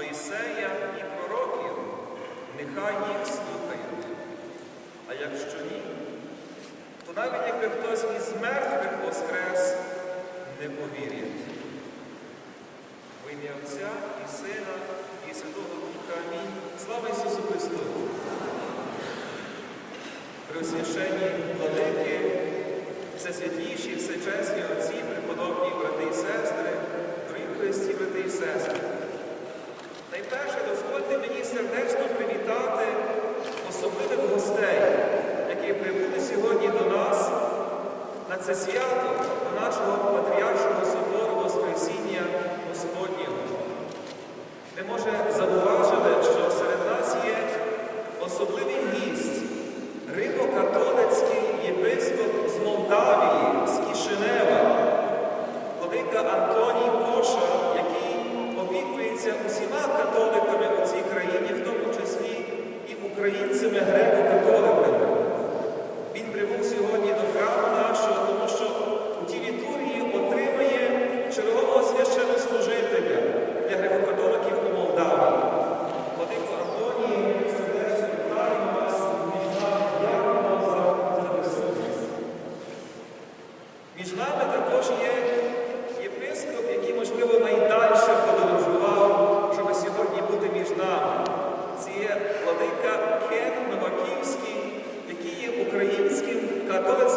Моїсея і пророків, нехай їх слухають. А якщо ні, то навіть якби хтось із мертвих воскрес не повірять. В ім'я Отця і Сина, і Святого Духа Амінь. Слава Ісусу Христу! Преосвященні владики, всесвятніші, всечесні отці, преподобні брати і сестри, дорогі христі, брати і сестри. Найперше дозвольте мені сердечно привітати особливих гостей, які прибули сьогодні до нас на це свято до нашого Патріаршого собору Воскресіння Господнього. Ми може katolic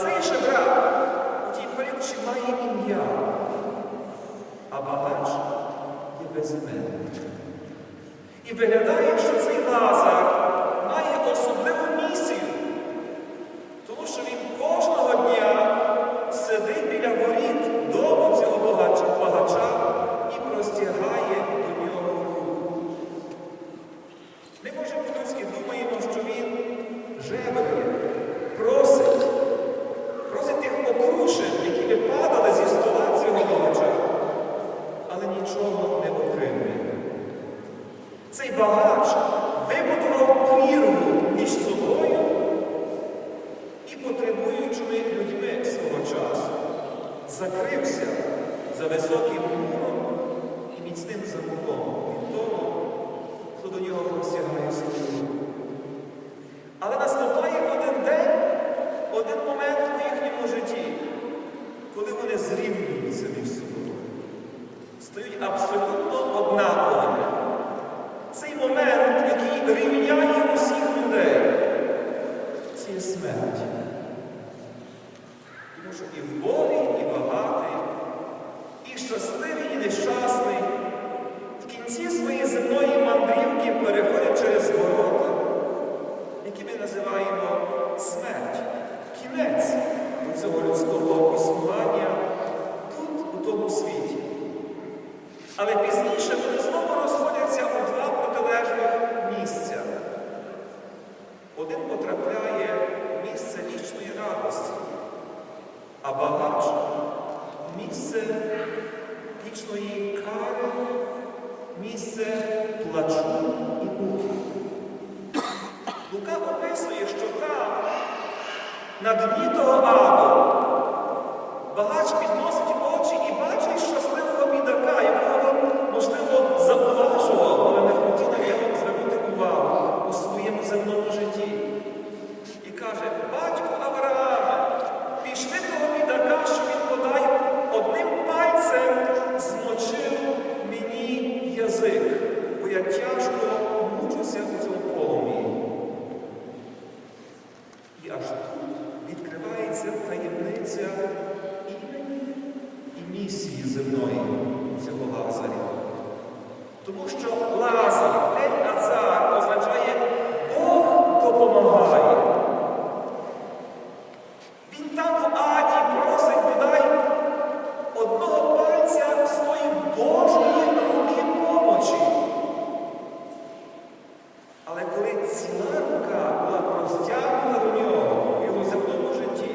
цей же брат у тій притчі має ім'я, а багач є безіменний. І виглядає, що цей Лазар має особливу місію, тому що він кожного дня сидить біля воріт дому цього багача і простягає до нього руку. Ми, може, по-людськи думаємо, що він живе. Lordship. і вбогий, і багатий, і щасливий, і нещасний, в кінці своєї земної мандрівки переходить через ворота, які ми називаємо смерть, кінець до цього людського існування тут, у тому світі. Але пізніше вони знову розходяться у два протилежних місця. Один потрапляє. А багач місце вічної кари, місце плачу і муки. Лука описує, що там, на дні того аду, багач підносить очі і бачить щасливого бідака, якого він, можливо, зауважував, але не хотів на нього звернути увагу у своєму земному житті. І каже, батько Аврааме, пішли того бідака, що він подай одним пальцем змочив мені язик, бо я тяжко мучуся у цьому полум'ї. І аж тут відкривається таємниця імені і місії земної цього Лазаря. Тому що Лазар, день Азар означає Бог допомагає. Він там в аді просить бодай одного пальця з тої Божої руки помочі. Але коли ціла рука була простягнута до нього в його земному житті,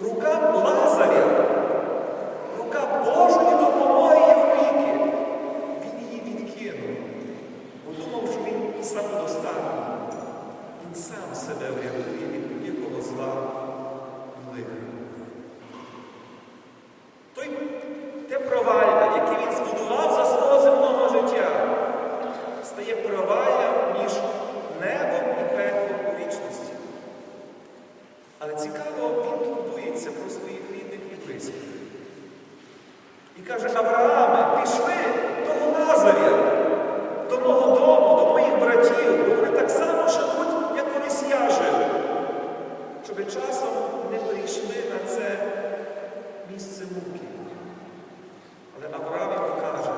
рука Лазаря, рука Божої допомоги його віки, він її відкинув, бо думав, що він самодостатній. Він сам себе врятує від будь-якого зла і лиха. Той те провалля, яке він збудував за свого земного життя, стає проваллям між небом і пеклом у вічності. Але цікаво, він турбується про своїх рідних і близьких. І каже, Аврааме, пішли того Лазаря, до мого дому, до моїх братів, бо вони так само живуть, як колись я жив, щоб часом не прийшли на це місце муки. Але Авраам йому каже,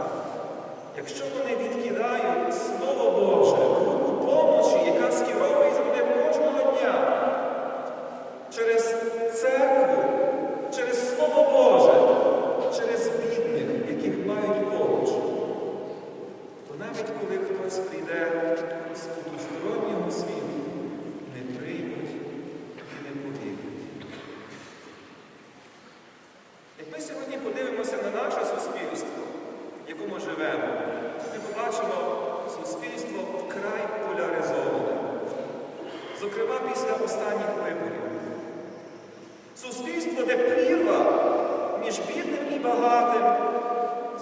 якщо вони відкидають Слово Боже, руку помочі, яка скеровується мене кожного дня через церкву, через Слово Боже, через бідних, яких мають поруч, то навіть коли хтось прийде з потустороннього світу, не приймуть і не повірять. Як ми сьогодні подивимося на наше суспільство, в якому живемо, ми побачимо суспільство вкрай поляризоване. Зокрема, після останніх виборів. Суспільство, де прірва між бідним і багатим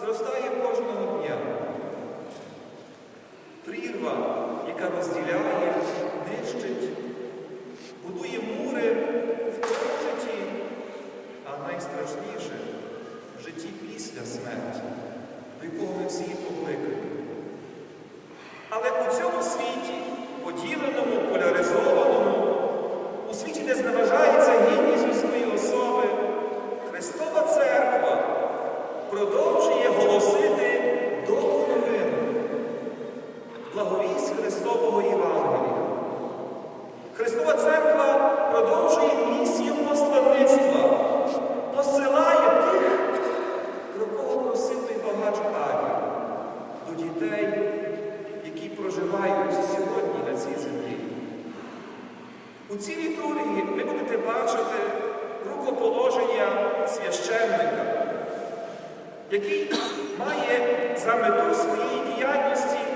зростає кожного дня. Прірва, яка розділяє, нищить, будує мури в тому житті, а найстрашніше в житті після смерті, до якого ми всі покликані. Але у цьому світі, поділеному, поляризованому, у світі, де зневажається гідність людської особи, Христова Церква продовжує благовість Христового Євангелія. Христова Церква продовжує місію посланництва, посилає тих, про кого просив той багач до дітей, які проживають сьогодні на цій землі. У цій літургії ви будете бачити рукоположення священника, який має за мету своєї діяльності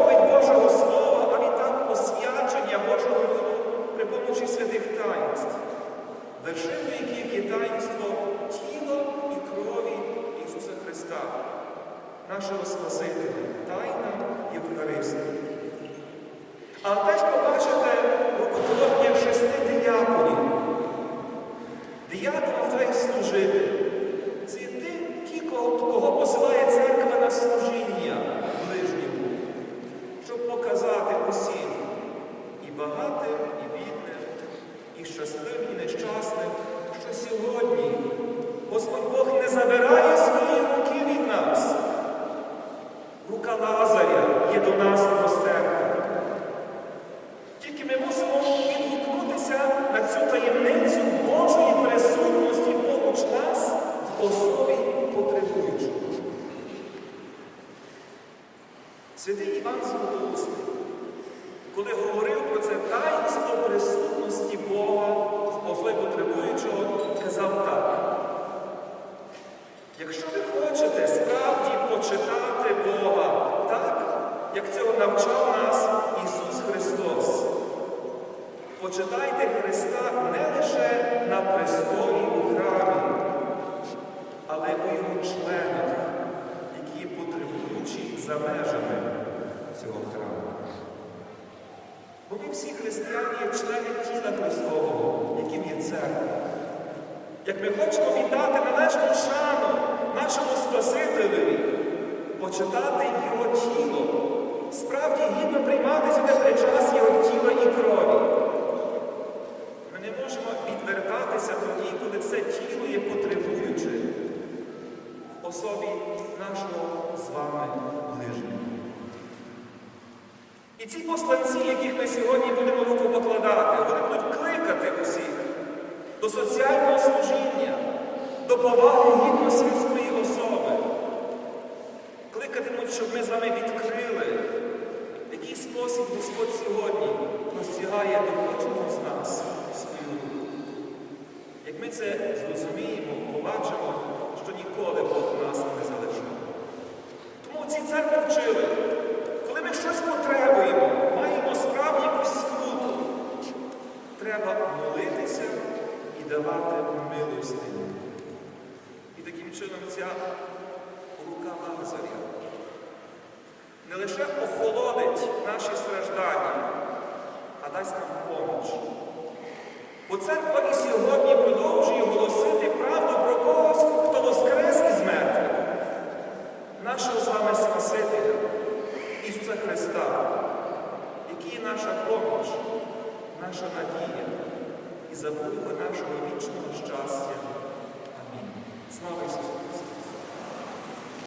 проповідь Божого Слова, а відтак освячення Божого Дому при помочі святих таїнств, вершиною яких є таїнство тіла і крові Ісуса Христа, нашого Спасителя, тайна Євхаристії. А теж побачите рукоположення шести дияконів. Диякон означає служити. Це ті, ті, кого, кого посилає церква на служіння ближньому, щоб показати усім і багатим, і бідним, і щасливим, і нещасним, що сьогодні Господь Бог не забирає свої руки від нас. рука Лазаря є до нас простерта. Тільки ми мусимо відгукнутися на цю таємницю Божої присутності поруч нас в особі потребуючого. Святий Іван Златоустий, коли говорив про це таїнство присутності Бога в особі потребуючого, казав так. Якщо ви хочете справді почитати Бога так, як цього навчав нас Ісус Христос, почитайте Христа не лише на престолі у храмі, але у його членах, які є потребуючі за межами цього храму. Бо ми всі християни є члени тіла Христового, яким є церква. Як ми хочемо віддати належну шану нашому Спасителеві, почитати Його тіло, справді гідно приймати сюди причас Його тіла і крові. Ми не можемо відвертатися тоді, коли це тіло є потребуюче в особі нашого з вами. І ці посланці, яких ми сьогодні будемо руку покладати, вони будуть кликати усіх до соціального служіння, до поваги гідності людської особи. Кликатимуть, щоб ми з вами відкрили, який спосіб Господь сьогодні простягає до кожного з нас свою руку. Як ми це зрозуміємо, побачимо, що ніколи Бог нас не залишив. Тому ці церкви вчили, давати милостиню. І таким чином ця рука Лазаря не лише охолодить наші страждання, а дасть нам поміч. Бо церква